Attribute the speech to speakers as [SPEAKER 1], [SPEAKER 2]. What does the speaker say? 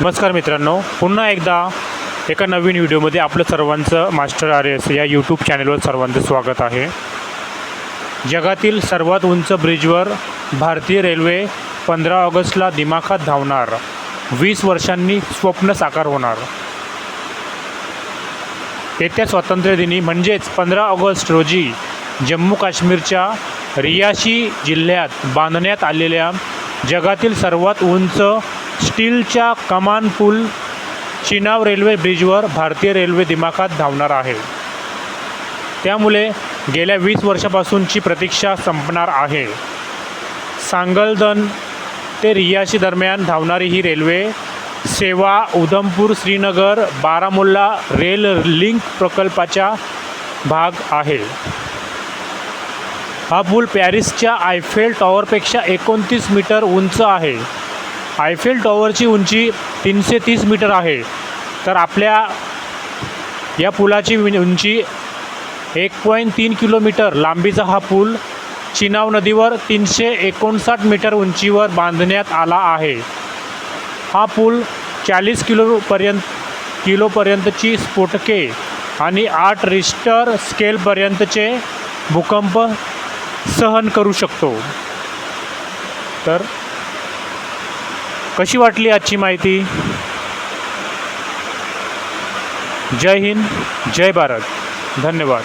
[SPEAKER 1] नमस्कार मित्रांनो पुन्हा एकदा एका नवीन व्हिडिओमध्ये आपलं सर्वांचं मास्टर आर एस या यूट्यूब चॅनलवर सर्वांचं स्वागत आहे. जगातील सर्वात उंच ब्रिजवर भारतीय रेल्वे पंधरा ऑगस्टला दिमाखात धावणार वीस वर्षांनी स्वप्न साकार होणार. येत्या स्वातंत्र्यदिनी म्हणजेच पंधरा ऑगस्ट रोजी जम्मू काश्मीरच्या रियाशी जिल्ह्यात बांधण्यात आलेल्या जगातील सर्वात उंच स्टीलच्या कमान पूल चिनाव रेल्वे ब्रिजवर भारतीय रेल्वे दिमाखात धावणार आहे. त्यामुळे गेल्या वीस वर्षापासूनची प्रतीक्षा संपणार आहे. सांगलदन ते रियाशी दरम्यान धावणारी ही रेल्वे सेवा उधमपूर श्रीनगर बारामुल्ला रेल लिंक प्रकल्पाचा भाग आहे. हा पूल पॅरिसच्या आयफेल टॉवरपेक्षा एकोणतीस मीटर उंच आहे. आयफेल टॉवरची उंची तीनशे तीस मीटर आहे. तर आपल्या या पुलाची उंची एक पॉईंट तीन किलोमीटर लांबीचा हा पूल चिनाव नदीवर तीनशे एकोणसाठ मीटर उंचीवर बांधण्यात आला आहे. हा पूल चाळीस किलोपर्यंत किलोपर्यंतची स्फोटके आणि आठ रिस्टर स्केलपर्यंतचे भूकंप सहन करू शकतो. तर कशी वाटली आजची माहिती? जय हिंद जय भारत. धन्यवाद.